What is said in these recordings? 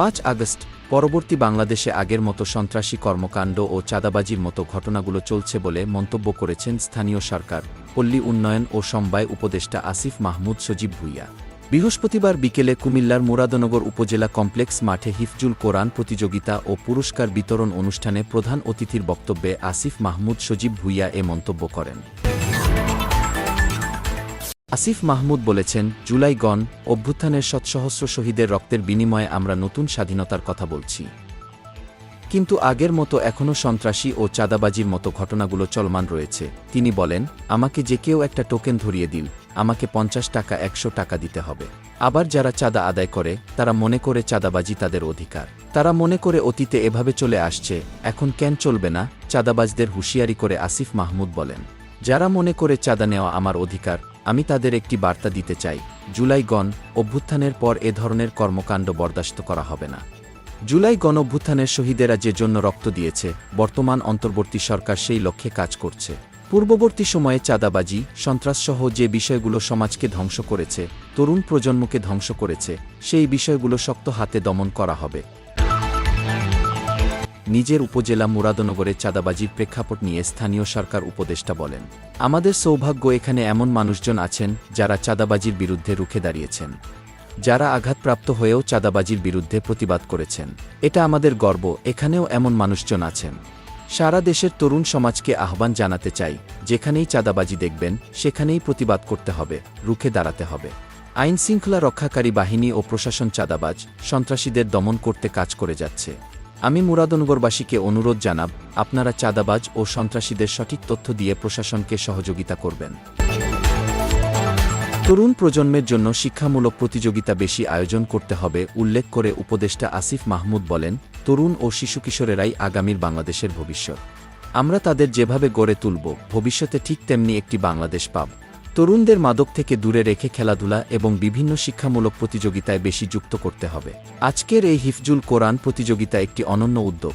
পাঁচ আগস্ট, পরবর্তী বাংলাদেশে আগের মতো সন্ত্রাসী কর্মকাণ্ড ও চাঁদাবাজির মতো ঘটনাগুলো চলছে বলে মন্তব্য করেছেন স্থানীয় সরকার, পল্লী উন্নয়ন ও সমবায় উপদেষ্টা আসিফ মাহমুদ সজীব ভুইয়া। বৃহস্পতিবার বিকেলে কুমিল্লার মুরাদনগর উপজেলা কমপ্লেক্স মাঠে হিফজুল কোরআন প্রতিযোগিতা ও পুরস্কার বিতরণ অনুষ্ঠানে প্রধান অতিথির বক্তব্যে আসিফ মাহমুদ সজীব ভুইয়া এ মন্তব্য করেন। আসিফ মাহমুদ বলেছেন, জুলাই গণ অভ্যুত্থানের শতসহস্র শহীদের রক্তের বিনিময়ে আমরা নতুন স্বাধীনতার কথা বলছি। কিন্তু আগের মতো এখনও সন্ত্রাসী ও চাঁদাবাজির মতো ঘটনাগুলো চলমান রয়েছে। তিনি বলেন, আমাকে যে কেউ একটা টোকেন ধরিয়ে দিল, আমাকে পঞ্চাশ টাকা, একশো টাকা দিতে হবে। আবার যারা চাঁদা আদায় করে, তারা মনে করে চাঁদাবাজি তাদের অধিকার। তারা মনে করে অতীতে এভাবে চলে আসছে, এখন কেন চলবে না? চাঁদাবাজদের হুঁশিয়ারি করে আসিফ মাহমুদ বলেন, যারা মনে করে চাঁদা নেওয়া আমার অধিকার আমি তাদের একটি বার্তা দিতে চাই জুলাই গণ অভ্যুত্থানের পর এ ধরনের কর্মকাণ্ড বরদাস্ত করা হবে না। জুলাই গণ অভ্যুত্থানের শহীদেরা যে জন্য রক্ত দিয়েছে, বর্তমান অন্তর্বর্তী সরকার সেই লক্ষ্যে কাজ করছে। পূর্ববর্তী সময়ে চাঁদাবাজি, সন্ত্রাসসহ যে বিষয়গুলো সমাজকে ধ্বংস করেছে, তরুণ প্রজন্মকে ধ্বংস করেছে, সেই বিষয়গুলো শক্ত হাতে দমন করা হবে। নিজের উপজেলা মুরাদনগরে চাঁদাবাজির প্রেক্ষাপট নিয়ে স্থানীয় সরকার উপদেষ্টা বলেন, আমাদের সৌভাগ্য এখানে এমন মানুষজন আছেন যারা চাঁদাবাজির বিরুদ্ধে রুখে দাঁড়িয়েছেন, যারা আঘাতপ্রাপ্ত হয়েও চাঁদাবাজির বিরুদ্ধে প্রতিবাদ করেছেন। এটা আমাদের গর্ব, এখানেও এমন মানুষজন আছেন। সারা দেশের তরুণ সমাজকে আহ্বান জানাতে চাই, যেখানেই চাঁদাবাজি দেখবেন, সেখানেই প্রতিবাদ করতে হবে, রুখে দাঁড়াতে হবে। আইনশৃঙ্খলা রক্ষাকারী বাহিনী ও প্রশাসন চাঁদাবাজ, সন্ত্রাসীদের দমন করতে কাজ করে যাচ্ছে। আমি মুরাদনগরবাসীকে অনুরোধ জানাব, আপনারা চাঁদাবাজ ও সন্ত্রাসীদের সঠিক তথ্য দিয়ে প্রশাসনকে সহযোগিতা করবেন। তরুণ প্রজন্মের জন্য শিক্ষামূলক প্রতিযোগিতা বেশি আয়োজন করতে হবে, উল্লেখ করে উপদেষ্টা আসিফ মাহমুদ বলেন, তরুণ ও শিশু কিশোরেরাই আগামীর বাংলাদেশের ভবিষ্যৎ। আমরা তাদের যেভাবে গড়ে তুলব, ভবিষ্যতে ঠিক তেমনি একটি বাংলাদেশ পাব। তরুণদের মাদক থেকে দূরে রেখে খেলাধুলা এবং বিভিন্ন শিক্ষামূলক প্রতিযোগিতায় বেশি যুক্ত করতে হবে। আজকের এই হিফজুল কোরআন প্রতিযোগিতা একটি অনন্য উদ্যোগ।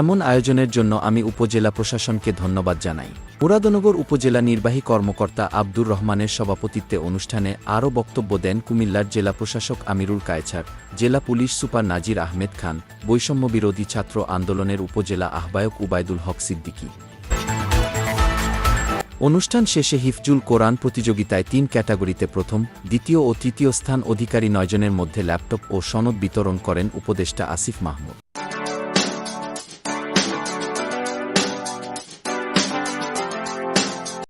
এমন আয়োজনের জন্য আমি উপজেলা প্রশাসনকে ধন্যবাদ জানাই। মুরাদনগর উপজেলা নির্বাহী কর্মকর্তা আব্দুর রহমানের সভাপতিত্বে অনুষ্ঠানে আরও বক্তব্য দেন কুমিল্লার জেলা প্রশাসক আমিরুল কায়ছার, জেলা পুলিশ সুপার নাজির আহমেদ খান বৈষম্য বিরোধী ছাত্র আন্দোলনের উপজেলা আহ্বায়ক উবায়দুল হক সিদ্দিকী। অনুষ্ঠান শেষে হিফজুল কোরআন প্রতিযোগিতায় তিন ক্যাটাগরিতে প্রথম, দ্বিতীয় ও তৃতীয় স্থান অধিকারী নয়জনের মধ্যে ল্যাপটপ ও সনদ বিতরণ করেন উপদেষ্টা আসিফ মাহমুদ।